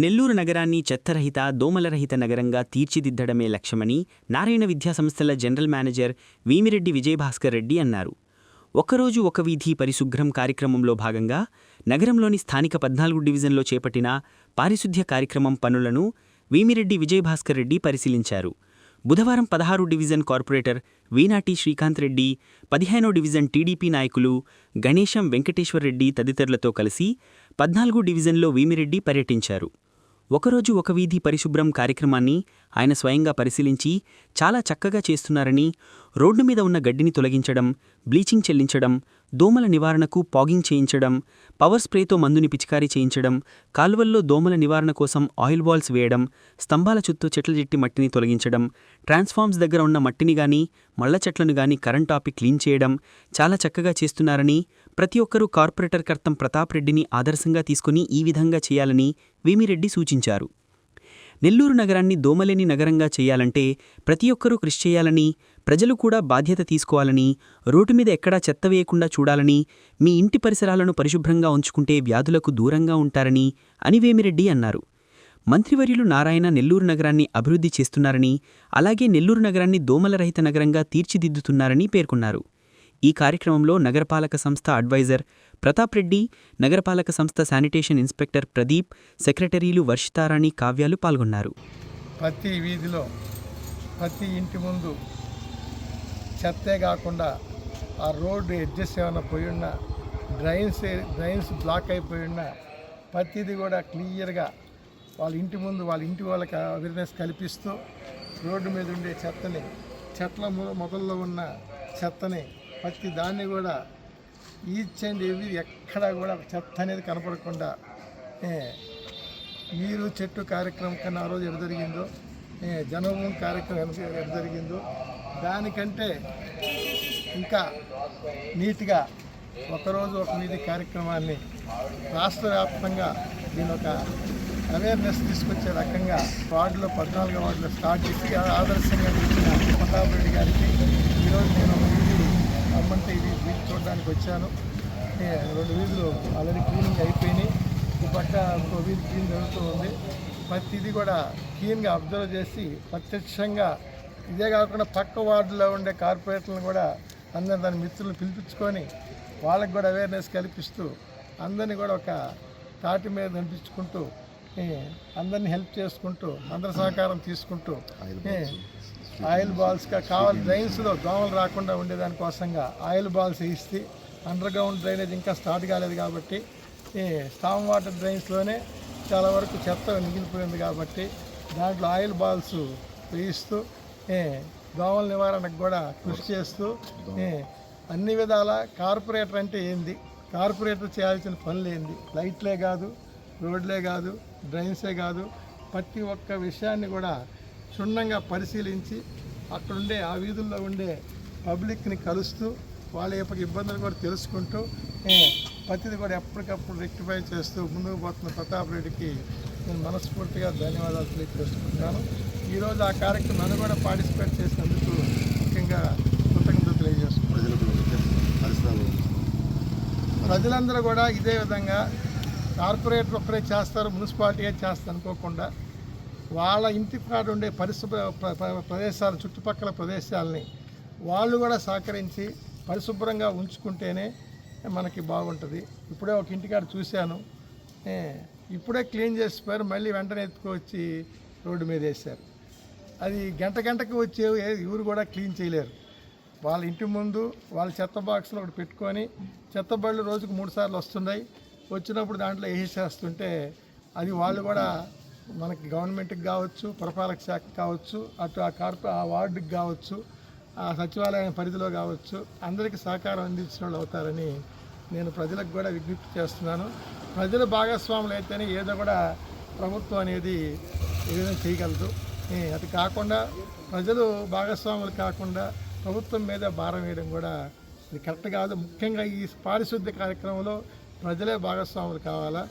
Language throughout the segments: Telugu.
నెల్లూరు నగరాన్ని చెత్తరహిత దోమలరహిత నగరంగా తీర్చిదిద్దడమే లక్ష్యమని నారాయణ విద్యా సంస్థల జనరల్ మేనేజర్ వీమిరెడ్డి విజయభాస్కర్ రెడ్డి అన్నారు. ఒకరోజు ఒక వీధి పరిశుభ్రం కార్యక్రమంలో భాగంగా నగరంలోని స్థానిక పద్నాలుగు డివిజన్లో చేపట్టిన పారిశుద్ధ్య కార్యక్రమం పనులను వీమిరెడ్డి విజయభాస్కర్ రెడ్డి పరిశీలించారు. బుధవారం పదహారు డివిజన్ కార్పొరేటర్ వీనాటి శ్రీకాంత్ రెడ్డి పదిహేనో డివిజన్ టీడీపీ నాయకులు గణేశం వెంకటేశ్వర్ రెడ్డి తదితరులతో కలిసి పద్నాలుగు డివిజన్లో వీమిరెడ్డి పర్యటించారు. ఒకరోజు ఒక వీధి పరిశుభ్రం కార్యక్రమాన్ని ఆయన స్వయంగా పరిశీలించి చాలా చక్కగా చేస్తున్నారని రోడ్డు మీద ఉన్న గడ్డిని తొలగించడం బ్లీచింగ్ చెల్లించడం దోమల నివారణకు పాగింగ్ చేయించడం పవర్ స్ప్రేతో మందుని పిచికారీ చేయించడం కాలువల్లో దోమల నివారణ కోసం ఆయిల్ బాల్స్ వేయడం స్తంభాల చుట్టూ చెట్ల చెట్టి మట్టిని తొలగించడం ట్రాన్స్ఫార్మ్స్ దగ్గర ఉన్న మట్టిని గాని మళ్ళ చెట్లను గాని కరెంట్ ఆపి క్లీన్ చేయడం చాలా చక్కగా చేస్తున్నారని ప్రతి ఒక్కరూ కార్పొరేటర్ కర్తం ప్రతాప్ రెడ్డిని ఆదర్శంగా తీసుకుని ఈ విధంగా చేయాలని వేమిరెడ్డి సూచించారు. నెల్లూరు నగరాన్ని దోమలేని నగరంగా చేయాలంటే ప్రతి ఒక్కరూ కృషి చేయాలని ప్రజలు కూడా బాధ్యత తీసుకోవాలని రోడ్డు మీద ఎక్కడా చెత్త వేయకుండా చూడాలని మీ ఇంటి పరిసరాలను పరిశుభ్రంగా ఉంచుకుంటే వ్యాధులకు దూరంగా ఉంటారని అని వేమిరెడ్డి అన్నారు. మంత్రివర్యులు నారాయణ నెల్లూరు నగరాన్ని అభివృద్ధి చేస్తున్నారని అలాగే నెల్లూరు నగరాన్ని దోమలరహిత నగరంగా తీర్చిదిద్దుతున్నారని పేర్కొన్నారు. ఈ కార్యక్రమంలో నగరపాలక సంస్థ అడ్వైజర్ ప్రతాప్ రెడ్డి నగరపాలక సంస్థ శానిటేషన్ ఇన్స్పెక్టర్ ప్రదీప్ సెక్రటరీలు వర్షితారాణి కావ్యాలు పాల్గొన్నారు. ప్రతి వీధిలో ప్రతి ఇంటి ముందు చెత్తే కాకుండా ఆ రోడ్డు ఎడ్జెస్ ఏమైనా పోయి ఉన్నా డ్రైన్స్ డ్రైన్స్ బ్లాక్ అయిపోయి ఉన్నా ప్రతిది కూడా క్లియర్గా వాళ్ళ ఇంటి ముందు వాళ్ళ ఇంటి వాళ్ళకి అవేర్నెస్ కల్పిస్తూ రోడ్డు మీద ఉండే చెత్తని చెట్ల మొ- మొదల్లో ఉన్న చెత్తని ప్రతి దాన్ని కూడా ఈచ్ అండ్ ఎవ్రీ ఎక్కడా కూడా చెత్త అనేది కనపడకుండా మీరు చెట్టు కార్యక్రమం కన్నా ఆ రోజు ఎడ జరిగిందో జనభూమి కార్యక్రమం ఎడ- జరిగిందో దానికంటే ఇంకా నీట్గా ఒకరోజు ఒక వీధి కార్యక్రమాన్ని రాష్ట్ర వ్యాప్తంగా దీని ఒక అవేర్నెస్ తీసుకొచ్చే రకంగా వార్డులో పద్నాలుగో వార్డులో స్టార్ట్ చేసి ఆదర్శంగా నిలిచిన ప్రతాప్ రెడ్డి గారికి ఈరోజు నేను అమ్మంటే ఇది వీధి చూడడానికి వచ్చాను. రెండు వీధులు ఆల్రెడీ క్లీనింగ్ అయిపోయినాయి. ఈ పక్క ఇంకో వీధి క్లీన్ జరుగుతూ ఉంది. ప్రతిదీ కూడా క్లీన్గా అబ్జర్వ్ చేసి ప్రత్యక్షంగా ఇదే కాకుండా పక్క వార్డులో ఉండే కార్పొరేటర్లను కూడా అందరిని దాని మిత్రులను పిలిపించుకొని వాళ్ళకి కూడా అవేర్నెస్ కల్పిస్తూ అందరినీ కూడా ఒక తాటి మీద నడిపించుకుంటూ అందరినీ హెల్ప్ చేసుకుంటూ అందరి సహకారం తీసుకుంటూ ఆయిల్ బాల్స్గా కావాలి డ్రైన్స్లో దోమలు రాకుండా ఉండేదానికోసంగా ఆయిల్ బాల్స్ వేయిస్తే అండర్ గ్రౌండ్ డ్రైనేజ్ ఇంకా స్టార్ట్ కాలేదు కాబట్టి ఈ స్టామ్ వాటర్ డ్రైన్స్లోనే చాలా వరకు చెత్త మిగిలిపోయింది కాబట్టి దాంట్లో ఆయిల్ బాల్స్ వేయిస్తూ ఏ, దోమల నివారణకు కూడా కృషి చేస్తూ ఏ, అన్ని విధాల కార్పొరేటర్ అంటే ఏంది? కార్పొరేటర్ చేయాల్సిన పనులు ఏంది? లైట్లే కాదు రోడ్లే కాదు డ్రైన్సే కాదు ప్రతి ఒక్క విషయాన్ని కూడా క్షుణ్ణంగా పరిశీలించి అక్కడుండే ఆ వీధుల్లో ఉండే పబ్లిక్ని కలుస్తూ వాళ్ళ యొక్క ఇబ్బందులు కూడా తెలుసుకుంటూ ప్రతిది కూడా ఎప్పటికప్పుడు రెక్టిఫై చేస్తూ ముందుకు పోతున్న ప్రతాప్ రెడ్డికి నేను మనస్ఫూర్తిగా ధన్యవాదాలు తెలియజేసుకుంటాను ఈరోజు ఆ కార్యక్రమాన్ని కూడా పార్టిసిపేట్ చేసినందుకు ముఖ్యంగా కృతజ్ఞతలు తెలియజేసుకుంటాను ప్రజలందరూ కూడా ఇదే విధంగా కార్పొరేటర్ ఒక్కరే చేస్తారు మున్సిపాలిటీ చేస్తారు అనుకోకుండా వాళ్ళ ఇంటి కాడ ఉండే పరిశుభ్ర ప్ర- ప్రదేశాలు చుట్టుపక్కల ప్రదేశాలని వాళ్ళు కూడా సహకరించి పరిశుభ్రంగా ఉంచుకుంటేనే మనకి బాగుంటుంది. ఇప్పుడే ఒక ఇంటికాడ చూశాను. ఇప్పుడే క్లీన్ చేసిపోయారు మళ్ళీ వెంటనే ఎత్తుకొచ్చి రోడ్డు మీద వేశారు. అది గంట గంటకు వచ్చే ఎవరు కూడా క్లీన్ చేయలేరు. వాళ్ళ ఇంటి ముందు వాళ్ళ చెత్త బాక్స్లో ఒకటి పెట్టుకొని చెత్త బళ్ళు రోజుకు మూడు సార్లు వస్తున్నాయి. వచ్చినప్పుడు దాంట్లో వేసేస్తుంటే అది వాళ్ళు కూడా మనకి గవర్నమెంట్కి కావచ్చు పురపాలక శాఖ కావచ్చు అటు ఆ కార్పొ ఆ వార్డుకి కావచ్చు ఆ సచివాలయం పరిధిలో కావచ్చు అందరికీ సహకారం అందించిన వాళ్ళు అవుతారని నేను ప్రజలకు కూడా విజ్ఞప్తి చేస్తున్నాను. ప్రజలు భాగస్వాములు అయితేనే ఏదో కూడా ప్రభుత్వం అనేది ఏదైనా చేయగలదు. అది కాకుండా ప్రజలు భాగస్వాములు కాకుండా ప్రభుత్వం మీద భారం వేయడం కూడా ఇది కరెక్ట్ కాదు. ముఖ్యంగా ఈ పారిశుద్ధ్య కార్యక్రమంలో ప్రజలే భాగస్వాములు కావాలా?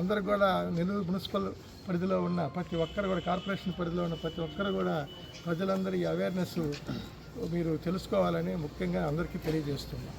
అందరు కూడా నెల్లూరు మున్సిపల్ పరిధిలో ఉన్న ప్రతి ఒక్కరు కూడా కార్పొరేషన్ పరిధిలో ఉన్న ప్రతి ఒక్కరు కూడా ప్రజలందరూ ఈ అవేర్నెస్ మీరు తెలుసుకోవాలని ముఖ్యంగా అందరికీ తెలియజేస్తున్నాం.